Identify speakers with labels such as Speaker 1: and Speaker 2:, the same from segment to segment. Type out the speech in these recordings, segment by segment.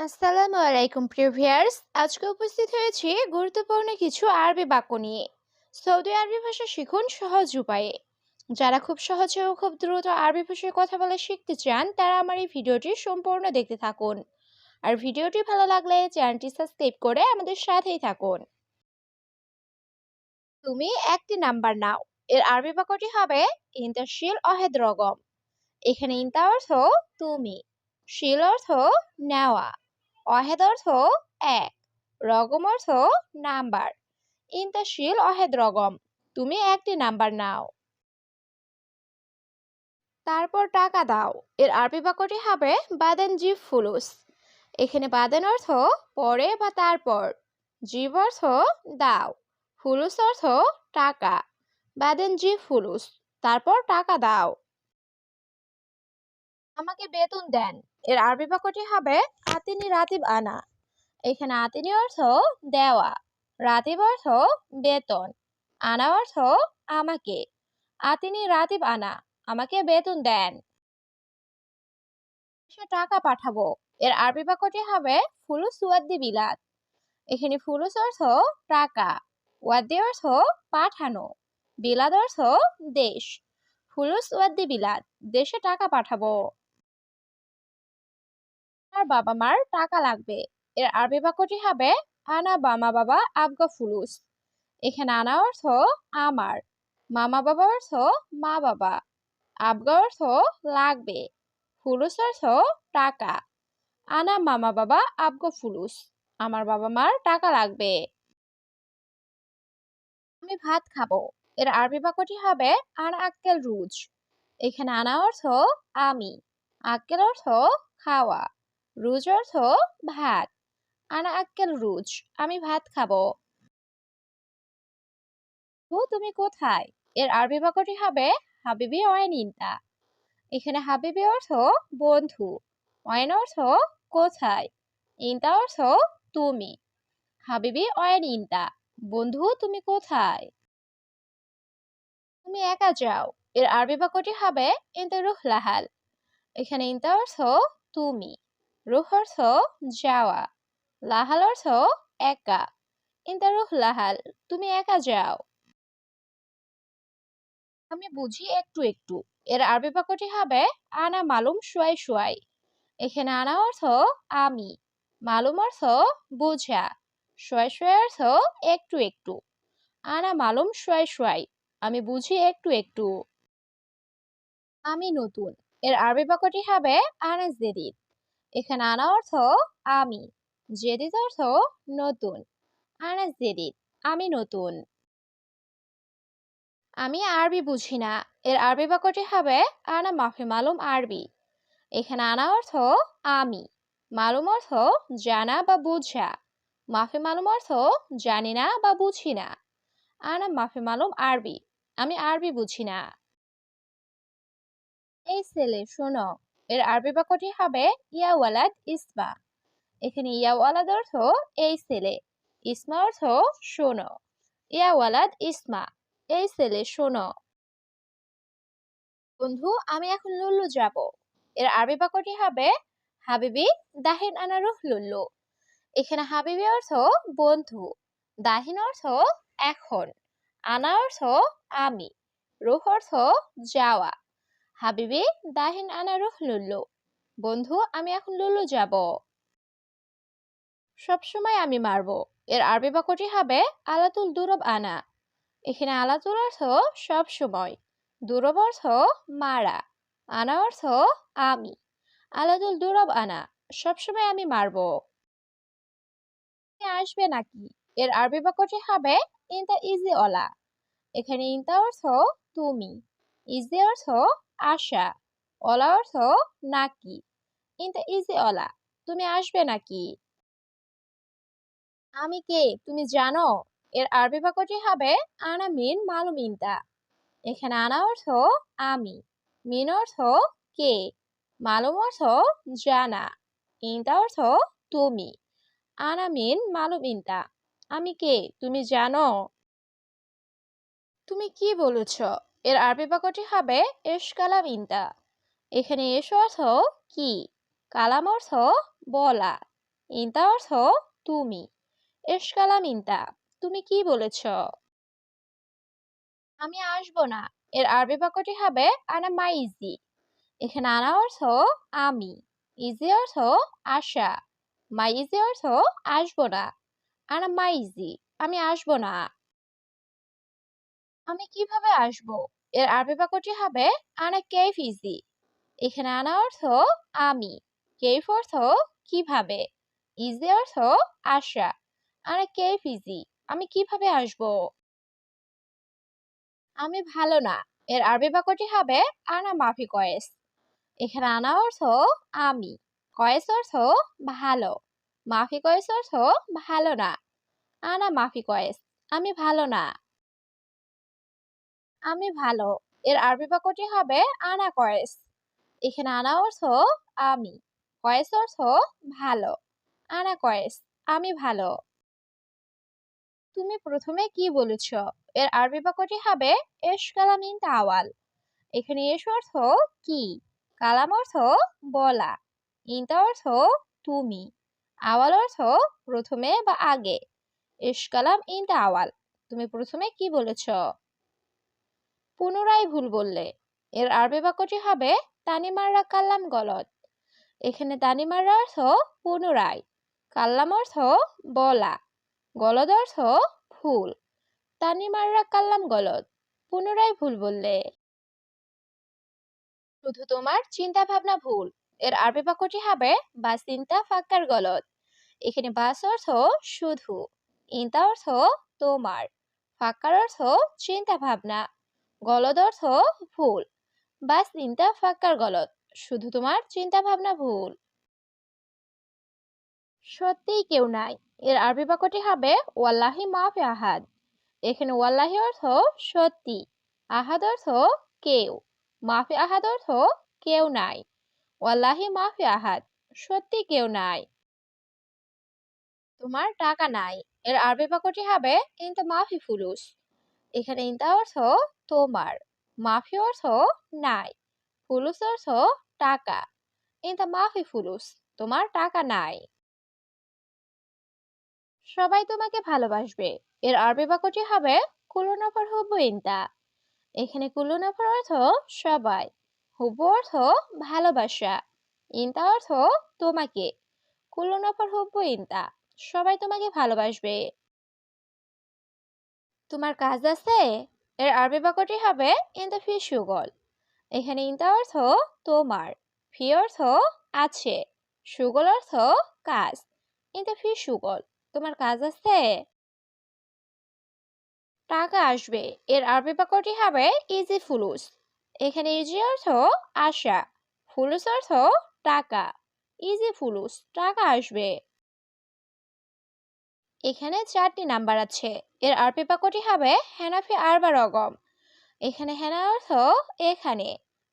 Speaker 1: আসসালামু আলাইকুম, প্রিয় ভিউয়ার্স। আজকে উপস্থিত হয়েছি গুরুত্বপূর্ণ কিছু আরবি বাক্য নিয়ে। সৌদি আরবি ভাষা শিখুন সহজ উপায়ে। যারা খুব সহজে ও খুব দ্রুত আরবি ভাষায় কথা বলা শিখতে চান, তারা আমার এই ভিডিওটি সম্পূর্ণ দেখতে থাকুন। আর ভিডিওটি ভালো লাগলে চ্যানেলটি সাবস্ক্রাইব করে আমাদের সাথেই থাকুন। তুমি একটি নাম্বার নাও। এর আরবি বাক্যটি হবে ইন্তাশিল অহেদ রগম। এখানে ইন্তা অর্থ তুমি। শিল অর্থ নেওয়া। অহেদ অর্থ এক, রগম অর্থ নাম্বার। ইন্তাশিল অহেদ রগম, তুমি একটি নাম্বার নাও। তারপর টাকা দাও, এর আরবি বাক্যটি হবে বাদেন জিব ফুলুস। এখানে বাদেন অর্থ পরে বা তারপর জীব অর্থ দাও, ফুলুস অর্থ টাকা। বাদেন জিব ফুলুস, তারপর টাকা দাও। আমাকে বেতন দেন। এর আরবি বাক্যটি হবে, আতিনি রাতিব আনা। এখানে আতিনি অর্থ, দেওয়া। রাতিব অর্থ, বেতন। আনা অর্থ, আমাকে। আতিনি রাতিব আনা, আমাকে বেতন দেন। টাকা পাঠাবো। এর আরবি বাক্যটি হবে, ফুলুস ওয়াদ্দি বিলাত। এখানে ফুলুস অর্থ, টাকা। ওয়াদ্দি অর্থ, পাঠানো। বিলাদ অর্থ, দেশ। ফুলুস ওয়াদ্দি বিলাদ দেশে টাকা পাঠাবো। আমার বাবা মার টাকা লাগবে। এর আরবি বাক্যটি হবে, আনা বামা বাবা আবগা ফুলুস। এখানে আনা অর্থ, আমার। মামা বাবা অর্থ, মা বাবা। আবগা অর্থ, লাগবে। ফুলুস অর্থ, টাকা। আনা মামা বাবা আবগা ফুলুস। আমার বাবা মার টাকা লাগবে। আমি ভাত খাব। এর আরবি বাক্যটি হবে, আনা আক্কেল রুজ। এখানে আনা অর্থ, আমি। আক্কেল অর্থ, খাওয়া। রুজ অর্থ? ভাত। আনা আক্কেল রুজ, আমি ভাত খাব। ও তুমি কোথায়? এর আরবি বাক্যটি হবে হাবিবি অয়েন ইন্তা এখানে হাবিবি অর্থ বন্ধু, অয়েন অর্থ কোথায়? ইন্তা অর্থ তুমি। হাবিবি অয়েন ইন্তা বন্ধু তুমি কোথায়? তুমি একা যাও। এর আরবি বাক্যটি হবে ইন্তা রুহ লাহাল এখানে ইন্তা অর্থ তুমি। রুহ অর্থ যাওয়া লাহাল অর্থ একা। ইন্তা রুহ লাহাল, তুমি একা যাও। আমি বুঝি একটু একটু। এর আরবি বাক্যটি হবে আনা মালুম শুয়াই শুয়াই এখানে আনা অর্থ আমি। মালুম অর্থ বোঝা। শুয়াই শুয়াই অর্থ একটু একটু। আনা মালুম শুয়াই শুয়াই আমি বুঝি একটু একটু। আমি নতুন। এর আরবি বাক্যটি হবে আনা জেদিদ। এখানে আনা অর্থ আমি জেদিদ অর্থ নতুন। আনা জেদিদ আমি নতুন। আমি আরবি বুঝি না, এর আরবি বাক্যটি হবে আনা মাফি মালুম আরবি। এখানে আনা অর্থ আমি, মালুম অর্থ জানা বা বুঝা। মাফি মালুম অর্থ জানি না বা বুঝি না। আনা মাফি মালুম আরবি, আমি আরবি বুঝি না। এই ছেলে, শোনো এর আরবি বাক্যটি হবে ইয়া ওয়ালাদ ইসমা। এখানে ইয়া ওয়ালাদ অর্থ এই ছেলে, ইসমা অর্থ শোনো। ইয়া ওয়ালাদ ইসমা, এই ছেলে শোনো। বন্ধু, আমি এখন লুল্লু যাব। এর আরবি বাক্যটি হবে হাবিবি দাহিন আনা রুহ লুল্লু। এখানে হাবিবি অর্থ বন্ধু, দাহিন অর্থ এখন, আনা অর্থ আমি, রুহ অর্থ যাওয়া। হাবিবি, দাহিন আনা রুহ লুল্লু। বন্ধু, আমি এখন লুল্লু যাব। সবসময় আমি মারবো। এর আরবি বাক্যটি হবে আলাতুল দুরব আনা। এখানে আলাতুল অর্থ সব সময়। দুরব অর্থ মারা। আনা অর্থ আমি। আলাতুল দুরব আনা। সবসময় আমি মারব। আসবে নাকি? এর আরবি বাক্যটি হবে ইনতা ইজি অলা। এখানে ইনতা অর্থ তুমি। ইজি অর্থ আশা, অলা অর্থ নাকি? ইনতা ইজি অলা, তুমি আসবে নাকি? আমি কে, তুমি জানো? এর আরবি বাক্যটি হবে, আনা মিন মালুম ইনতা এখানে আনা অর্থ, আমি। মিন অর্থ, কে? মালুম অর্থ, জানা। ইনতা অর্থ, তুমি। আনা মিন মালুম ইনতা আমি কে, তুমি জানো? তুমি কি বলেছ? এর আরবি বাক্যটি হবে এস কালাম ইনতা এখানে এস অর্থ কি কালাম অর্থ বলা ইন্তা অর্থ তুমি এসকালাম ইন্তা তুমি কি বলেছ? আমি আসব না। এর আরবি বাক্যটি হবে আনা মাই ইজি এখানে আনা অর্থ আমি ইজি অর্থ আশা মাই ইজি অর্থ আসব না আনা মাই ইজি আমি আসব না আমি কীভাবে আসব? এর আরবি বাক্যটি হবে, আনা কেফ ইজি? এখানে আনা অর্থ, আমি কেফ অর্থ, কীভাবে? ইজি অর্থ আশা আনা কেফ ইজি? আমি কীভাবে আসব? আমি ভালো না। এর আরবি বাক্যটি হবে, আনা মাফি কয়েস। এখানে আনা অর্থ, আমি কয়েস অর্থ, ভালো মাফি কয়েস অর্থ, ভালো না। আনা মাফি কয়েস। আমি ভালো না। আমি ভালো। এর আরবি বাক্যটি হবে আনা কয়েস। এখানে আনা অর্থ আমি, কয়েস অর্থ ভালো। আনা কয়েস, আমি ভালো। তুমি প্রথমে কি বলেছ? এর আরবি বাক্যটি হবে এস কালামিন তাওয়াল। এখানে এস অর্থ কি? কালাম অর্থ বলা। ইনতা অর্থ তুমি। আওয়াল অর্থ প্রথমে বা আগে। এস কালাম ইনতা আওয়াল। তুমি প্রথমে কি বলেছ? পুনরায় ভুল বললে। এর আরবি বাক্যটি হবে তানিমাররা কাল্লাম গলত এখানে তানিমাররা অর্থ পুনরায়, কাল্লাম অর্থ বলা, গলদ অর্থ ভুল। তানিমাররা কাল্লাম গলদ, পুনরায় ভুল বললে। শুধু তোমার চিন্তা ভাবনা ভুল। এর আরবি বাক্যটি হবে বা চিন্তা ফাক্কার গলদ। এখানে বাস অর্থ শুধু, ইন্তা অর্থ তোমার, ফাক্কার অর্থ চিন্তা ভাবনা গলদ অর্থ ভুল। বা চিন্তা ফাক্কার গলদ, শুধু তোমার চিন্তা ভাবনা ভুল। সত্যিই কেউ নাই। এর আরবি বাক্যটি হবে, ওয়াল্লাহি মাফি আহাদ। এখানে ওয়াল্লাহি অর্থ সত্যি, আহাদ অর্থ কেউ, মাফি আহাদ অর্থ কেউ নাই। ওয়াল্লাহি মাফি আহাদ। সত্যি কেউ নাই। তোমার টাকা নাই। এর আরবি বাক্যটি হবে ইনতা মাফি ফুলুস। এখানে ইনতা অর্থ তোমার। মাফি অর্থ নাই। ফুলুস অর্থ টাকা। ইনতা মাফি ফুলুস, তোমার টাকা নাই। সবাই তোমাকে ভালোবাসবে। এর আরবি বাক্যটি হবে কুলুনাফার হুব্বু ইনতা এখানে কুলুনাফার অর্থ সবাই। হুব্বু অর্থ ভালোবাসা। ইনতা অর্থ তোমাকে। কুলুনাফার হুব্বু ইনতা সবাই তোমাকে ভালোবাসবে। তোমার কাজ আছে? এর আরবি বাক্যটি হবে ইনতা ফি সুগল এখানে ইনতা অর্থ, তোমার ফি অর্থ, আছে সুগল অর্থ, কাজ ইনতা ফি সুগল তোমার কাজ আছে টাকা আসবে। এর আরবি বাক্যটি হবে ইজি ফুলুস এখানে ইজি অর্থ, আশা ফুলুস অর্থ, টাকা ইজি ফুলুস টাকা আসবে এখানে চারটি নাম্বার আছে। এর আরবি বাক্যটি হবে হেনাফি আরবা রগম। এখানে হেনা অর্থ এখানে,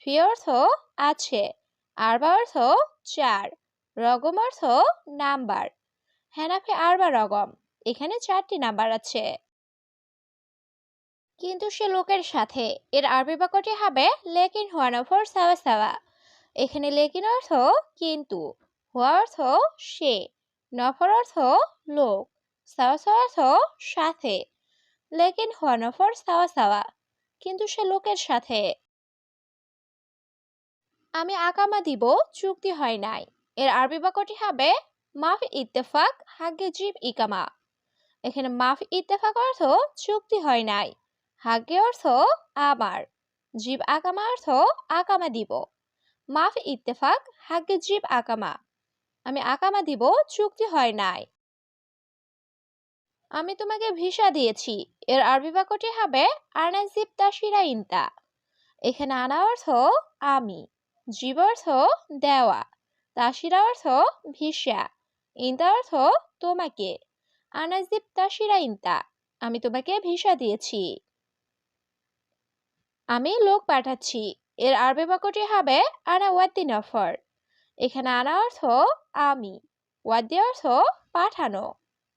Speaker 1: ফি অর্থ আছে আরবা অর্থ চার, রগম অর্থ নাম্বার। হেনাফি আরবা রগম, এখানে চারটি নাম্বার আছে। কিন্তু সে লোকের সাথে, এর আরবি বাক্যটি হবে লেকিন হুয়ানফর সাওয়া সাওয়া। এখানে লেকিন অর্থ কিন্তু, হুয়া অর্থ সে, নফর অর্থ লোক। সাওয়া সাথে। লেকিন হুয়ানফর সাওয়া সাওয়া। কিন্তু সে লোকের সাথে। আমি আকামা দিব, চুক্তি হয় নাই। এর আরবি বাক্যটি হবে, মাফ ইত্তেফাক হাগে জিব ইকামা। এখানে মাফ ইত্তেফাক অর্থ, চুক্তি হয় নাই। হাগে অর্থ, আমার। জীব আকামা অর্থ আকামা দিব। মাফ ইত্তেফাক হাগে জীব আকামা আমি আকামা দিব, চুক্তি হয় নাই। আমি তোমাকে ভিসা দিয়েছি। এর আরবি বাক্যটি হবে আনা জিব তাসিরা ইনতা এখানে আনা অর্থ, আমি। জীব অর্থ, দেওয়া। তাসিরা অর্থ, ভিসা। ইনতা অর্থ, তোমাকে। আনা জিব তাসিরা ইনতা আমি তোমাকে ভিসা দিয়েছি। আমি লোক পাঠাচ্ছি। এর আরবি বাক্যটি হবে, আনা ওয়াদ্দি নফর। এখানে আনা অর্থ, আমি। ওয়াদ্দি অর্থ, পাঠানো।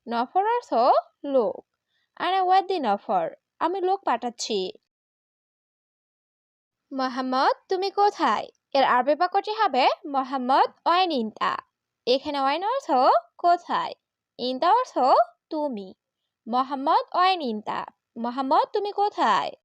Speaker 1: নফর অর্থ লোক। আনা ওয়াদ্দি নফর, আমি লোক পাঠাচ্ছি। মোহাম্মদ, তুমি কোথায়? এর আরবি বাক্যটি হবে মোহাম্মদ ওয়াইন ইনতা। এখানে ওয়াইন অর্থ কোথায়? ইন্তা অর্থ তুমি। মোহাম্মদ ওয়াইন ইন্তা। মোহাম্মদ, তুমি কোথায়?